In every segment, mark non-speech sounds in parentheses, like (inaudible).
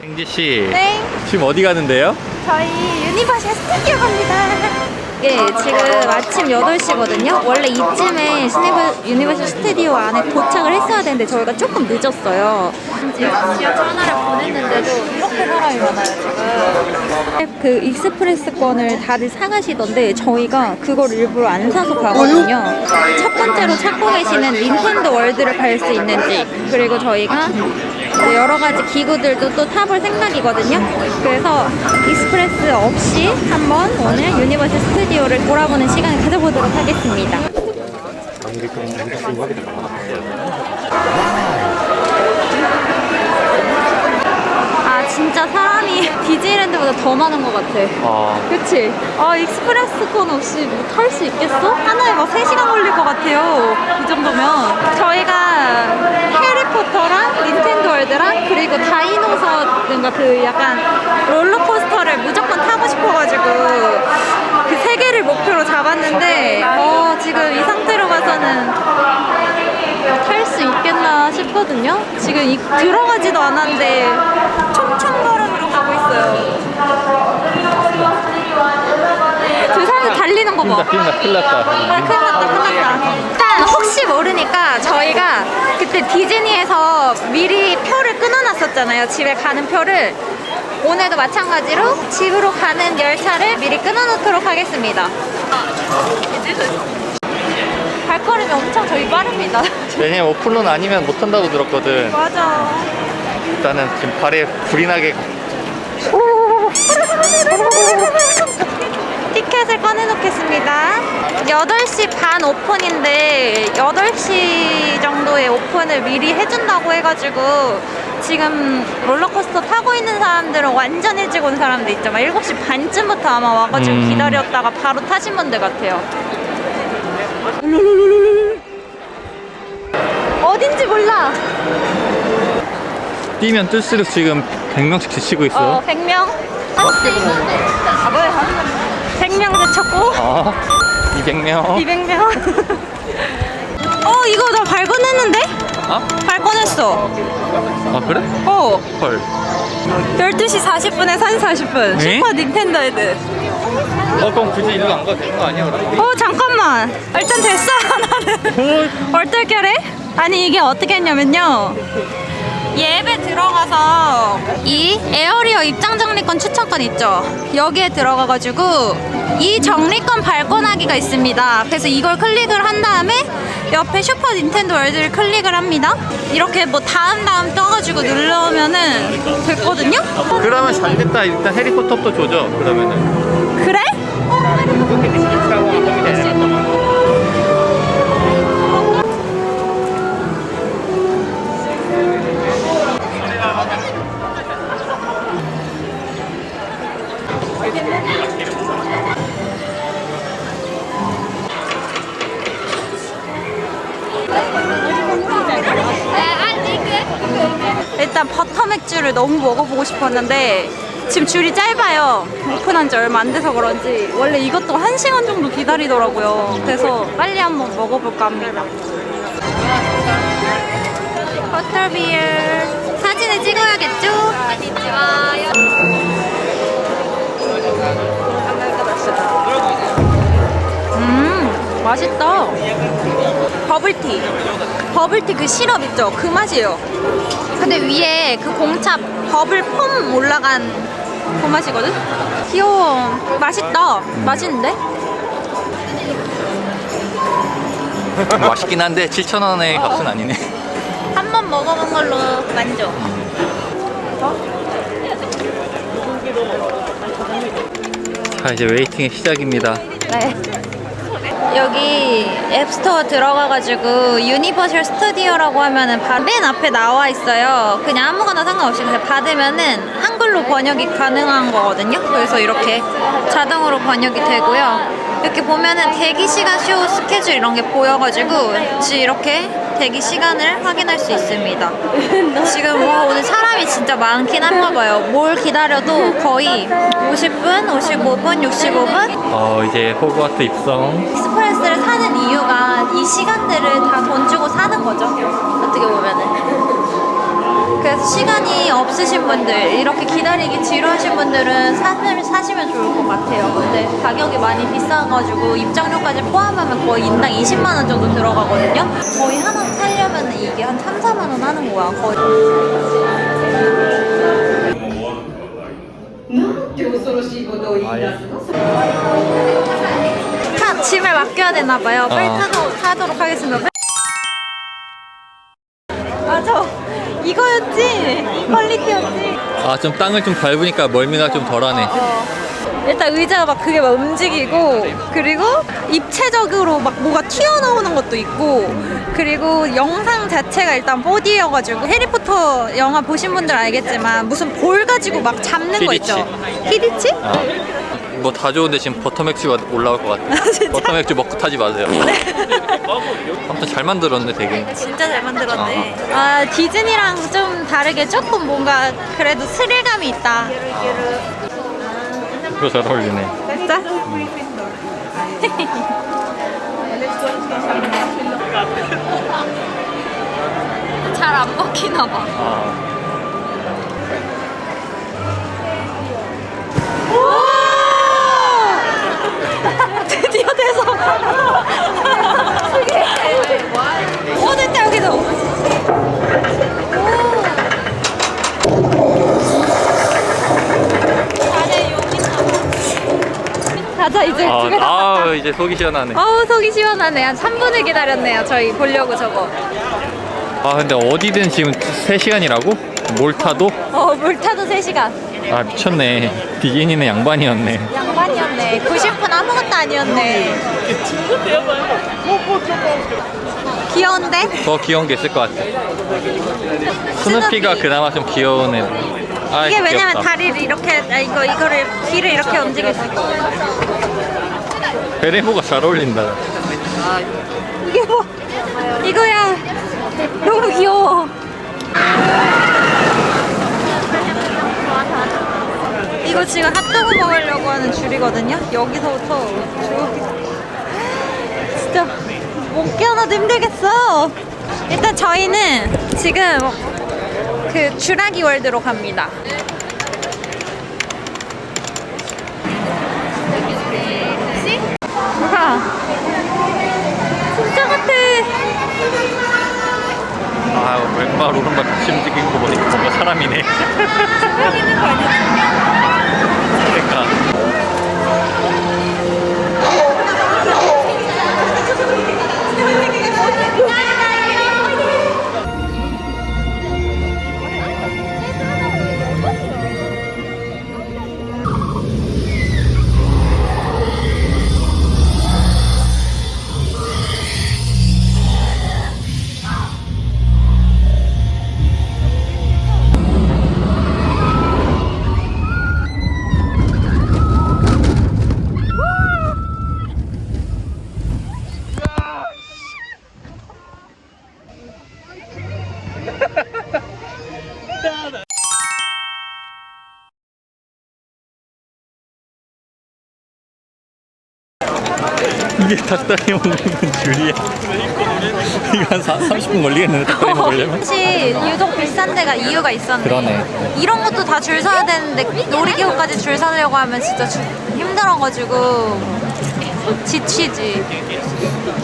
땡지 씨. 네, 지금 어디 가는데요? 저희 유니버셜 스튜디오 갑니다. 예, 지금 아침 8시거든요. 원래 이쯤에 시네버, 유니버셜 스튜디오 안에 도착을 했어야 되는데 저희가 조금 늦었어요. 지하철 하나를 보냈는데도 이렇게 사람이 많아요, 지금. 그 익스프레스권을 다들 사가시던데 저희가 그걸 일부러 안 사서 가거든요. 첫 번째로 찾고 계시는 닌텐도 월드를 갈 수 있는지 그리고 저희가 여러 가지 기구들도 또 타볼 생각이거든요. 그래서 익스프레스 없이 한번 오늘 유니버셜 스튜디오를 돌아보는 시간을 가져보도록 하겠습니다. 아 진짜 사람이 (laughs) 디즈니랜드보다 더 많은 것 같아. 아, 그치? 아, 익스프레스 콘 없이 뭐 탈 수 있겠어? 하나에 막 3시간 걸릴 것 같아요. 이 정도면. 저희가 해리포터랑 닌텐도 월드랑 그리고 다이노서 뭔가 그 약간 롤러코스터를 무조건 타고 싶어가지고 그 세 개를 목표로 잡았는데 어, 지금 이 상태로 가서는 탈 수 있겠나 싶거든요. 지금 이- 들어가지도 않았는데 총총 걸음으로 가고 있어요. 저 사람들 달리는 거 봐. 큰일 났다, 큰일 났다. 아, 큰일 났다, 큰일 났다. 일단 혹시 모르니까 저희가 그때 디즈니에서 미리 표를 끊어놨었잖아요. 집에 가는 표를. 오늘도 마찬가지로 집으로 가는 열차를 미리 끊어놓도록 하겠습니다. 발걸음이 엄청 저희 빠릅니다. (laughs) 왜냐면 오픈런 아니면 못 한다고 들었거든. 맞아. 일단은 지금 발에 불이 나게 (laughs) 티켓을 꺼내놓겠습니다. 8시 반 오픈인데 8시 정도에 오픈을 미리 해준다고 해가지고 지금 롤러코스터 타고 있는 사람들은 완전 일찍 온 사람들 있죠. 막 7시 반쯤부터 아마 와가지고 음. 기다렸다가 바로 타신 분들 같아요. 어딘지 몰라. 뛰면 뜰수록 지금 100명씩 지치고 있어. 어, 100명. 가봐요. 100명 제쳤고. 아, 200명. 200명. (laughs) 어, 이거 나 발권했는데? 아? 발권했어. 아, 그래? 어. 헐. 12시 40분에 4시 40분. 네? 슈퍼 닌텐도 헤드. 어, 그럼 굳이 일로 안 가도 되는 거 아니야, 그럼? 어, 잠깐만. 일단 됐어, (laughs) 나는. 헐. 얼떨결에? 아니, 이게 어떻게 했냐면요. 이 앱에 들어가서 이 에어리어 입장 정리권 추천권 있죠? 여기에 들어가가지고 이 정리권 발권하기가 있습니다. 그래서 이걸 클릭을 한 다음에 옆에 슈퍼 닌텐도 월드를 클릭을 합니다. 이렇게 뭐 다음 다음 떠가지고 누르면은 됐거든요? 그러면 잘 됐다. 일단 해리포터부터 조져. 그러면은. 그래? 맥주를 너무 먹어보고 싶었는데 지금 줄이 짧아요. 오픈한 지 얼마 안 돼서 그런지 원래 이것도 한 시간 정도 기다리더라고요. 그래서 빨리 한번 먹어볼까 합니다. 버터비어 사진을 찍어야겠죠? 음 맛있다. 버블티. 버블티 그 시럽 있죠? 그 맛이에요. 근데 위에 그 공차 버블 폼 올라간 그 맛이거든? 귀여워. 맛있다. 맛있는데? 맛있긴 한데 7,000원의 값은 아니네. 한 번 먹어본 걸로 만족. 자, 이제 웨이팅의 시작입니다. 네. 여기 앱스토어 들어가가지고 유니버셜 스튜디오라고 하면은 맨 앞에 나와 있어요. 그냥 아무거나 상관없이 그냥 받으면은 한글로 번역이 가능한 거거든요. 그래서 이렇게 자동으로 번역이 되고요. 이렇게 보면은 대기 시간 쇼 스케줄 이런 게 보여가지고 지금 이렇게 대기 시간을 확인할 수 있습니다. 지금 와 오늘 사람이 진짜 많긴 한가 봐요. 뭘 기다려도 거의 50분, 55분, 65분 어, 이제 호그와트 입성. 익스프레스를 사는 이유가 이 시간들을 다 돈 주고 사는 거죠. 어떻게 보면은. 그래서 시간이 없으신 분들 이렇게 기다리기 지루하신 분들은 사, 사시면 좋을 것 같아요. 근데 가격이 많이 비싸가지고 입장료까지 포함하면 거의 인당 20만 원 정도 들어가거든요. 거의 하나 살려면 이게 한 3, 4만 원 하는 거야. 거의. なんて恐ろしいことを言い出すの 차 짐을 맡겨야 되나 봐요. 빨리 아. 타도, 타도록 하겠습니다. 이거였지. 퀄리티였지. 아 좀 땅을 좀 밟으니까 멀미가 좀 덜하네. 어. 일단 의자가 막 그게 막 움직이고 그리고 입체적으로 막 뭐가 튀어나오는 것도 있고 그리고 영상 자체가 일단 4D여가지고 해리포터 영화 보신 분들 알겠지만 무슨 볼 가지고 막 잡는 거. 있죠 키디치? 뭐 다 좋은데 지금 버터 맥주가 올라올 것 같아. 아, 진짜? 버터 맥주 먹고 타지 마세요. 아무튼 잘 만들었네 되게. 진짜 잘 만들었네 아 디즈니랑 좀 다르게 조금 뭔가 그래도 스릴감이 있다 그거 잘 어울리네. 진짜? 잘 안 먹히나 봐. 아. 드 돼서. 오 됐다 여기도. 안에 여기 가자 이제 아, 집에 가자. 아 이제 속이 시원하네. 어우 속이 시원하네 한 3분을 기다렸네요 저희 보려고 저거 아 근데 어디든 지금 3시간이라고? 뭘 타도? 어 물 타도 3시간 아 미쳤네. 디즈니는 양반이었네. 양반이었네 90분 아무것도 아니었네 귀여운데? 더 귀여운 게 있을 것 같아. 스누피가 그나마 좀 귀여운 애. 아, 이게 왜냐면 귀엽다. 다리를 이렇게 아, 이거 이거를 귀를 이렇게 움직일 수 있고 베레모가 잘 어울린다. 이게 뭐 이거야 너무 귀여워 이거 지금 핫도그 먹으려고 하는 줄이거든요. 여기서부터 저기 진짜 못 깨어나도 힘들겠어. 일단 저희는 지금 그 주라기 월드로 갑니다. 아, 진짜 같아. 아 왼발 오른발 같이 움직이는 거 보니까 뭔가 사람이네. (laughs) 그러니까. 이게 닭다리 먹는 줄이야. 이거 한 30분 걸리겠는데 닭다리 먹으려면? 사실 유독 비싼 데가 이유가 있었네. 그러네. 이런 것도 다 줄 서야 되는데 놀이기구까지 줄 서려고 하면 진짜 주- 힘들어가지고 지치지.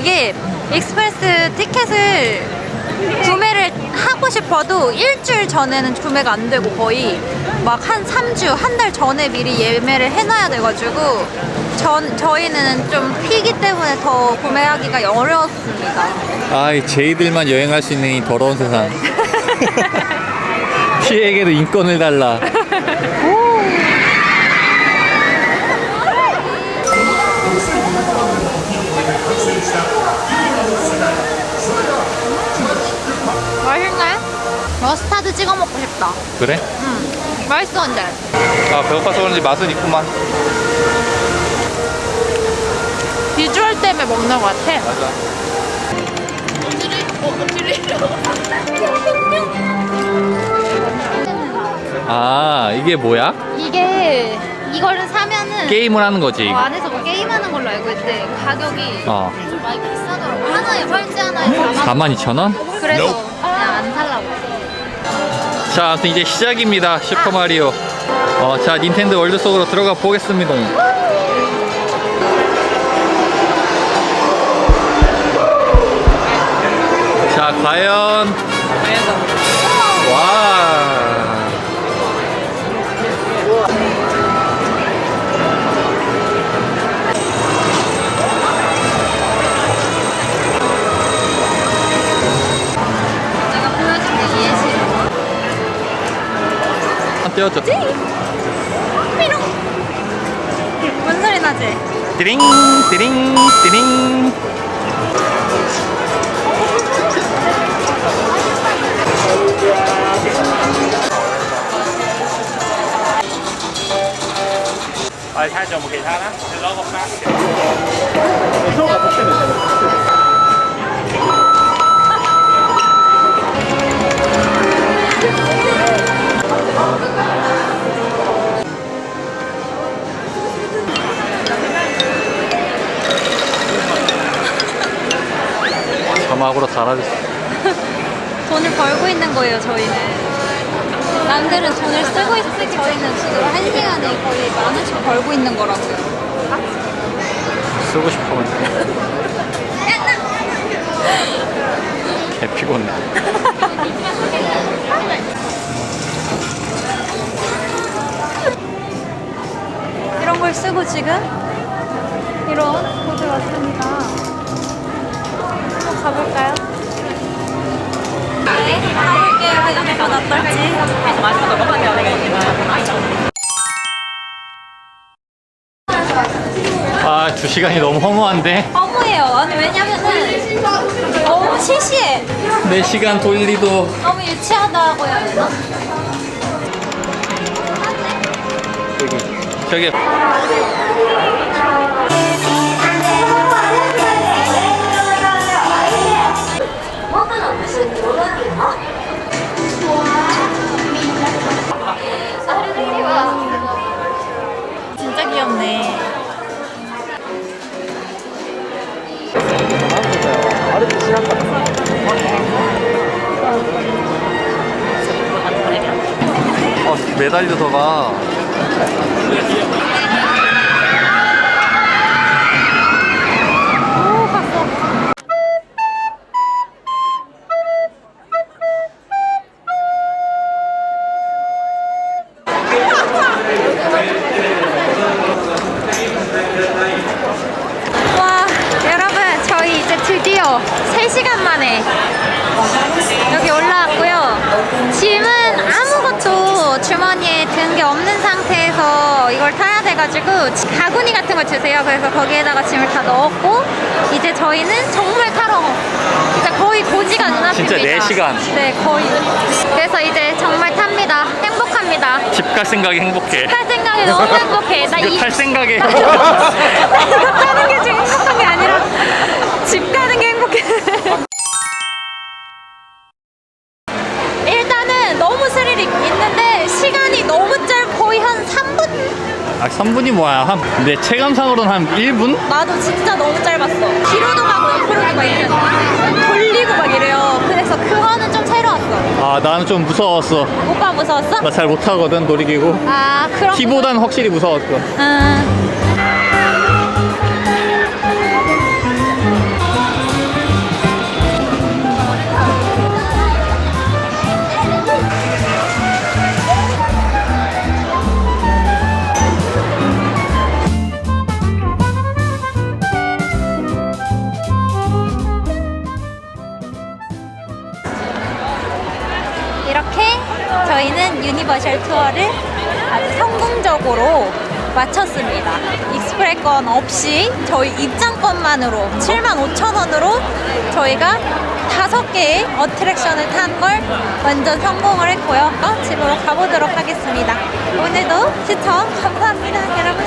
이게 익스프레스 티켓을 구매를 하고 싶어도 일주일 전에는 구매가 안 되고 거의 막 한 3주, 한 달 전에 미리 예매를 해놔야 돼가지고 전, 저희는 좀 피기 때문에 더 구매하기가 어려웠습니다. 아이 제이들만 여행할 수 있는 이 더러운 세상. (laughs) 피에게도 인권을 달라. 맛있네? 머스타드 찍어 먹고 싶다. 그래? 응. 맛있어, 근데. 아 배고파서 그런지 맛은 있구만. 때문에 먹는 것 같아. 맞아. 아 이게 뭐야? 이게, 이거를 사면은. 게임을 하는 거지. 어, 안에서 뭐 게임하는 걸로 알고 있는데, 가격이 어. 좀 많이 비싸더라고. 하나에, 활지 하나에 4만 42,000원? 그래서 그냥 안 살라고. 자, 아무튼 이제 시작입니다. 슈퍼 마리오. 어, 자, 닌텐도 월드 속으로 들어가 보겠습니다. 자, 과연 와. 내가 보여줄게 예시. 한 떼었죠. 삐롱. 뭔 소리 나지? 띠링 띠링 띠링. 자막으로 달아주세요. (laughs) 돈을 벌고 있는 거예요, 저희는. 남들은 돈을 쓰고 있을 때 저희는 지금 한 시간에 거의 만 원씩 벌고 있는 거라고요. 쓰고 싶으면 개 피곤해. 이런 걸 쓰고 지금 이런 곳에 왔습니다. 한번 가볼까요? 네, 가볼게요. 그건 어떨지. 아, 두 시간이 너무 허무한데? 허무해요. 아니 왜냐면은 너무 시시해. 네 시간 돌리도 너무 유치하다고 해야 되나? 저기 진짜 매달려서가 걸 타야 돼가지고 바구니 같은 걸 주세요 그래서 거기에다가 짐을 다 넣었고 이제 저희는 정말 타러 이제 거의 고지가 눈앞입니다 진짜 네 시간. 네 거의 그래서 이제 정말 탑니다 행복합니다 집 갈 생각이 행복해. (laughs) 탈 생각이 너무 행복해 나 이거 이, 탈 생각에 나 이거 타는 게 지금 행복한 게 아니라 집 가는 게 행복해. (laughs) 일단은 너무 스릴이 있는데 시간이 너무 짧 거의 한 3분? 아 3분이 뭐야 한 내 체감상으로는 한 1분? 나도 진짜 너무 짧았어. 뒤로도 가고 옆으로도 막 이렇게 돌리고 막 이래요. 그래서 그거는 좀 새로웠어. 아 나는 좀 무서웠어 오빠 무서웠어? 나 잘 못하거든 놀이기구 아 그럼. 키보단 확실히 무서웠어 음. 투어를 아주 성공적으로 마쳤습니다. 익스프레건 없이 저희 입장권만으로 7만 5천 원으로 저희가 다섯 개의 어트랙션을 탄 걸 완전 성공을 했고요. 어, 집으로 가보도록 하겠습니다. 오늘도 시청 감사합니다, 여러분.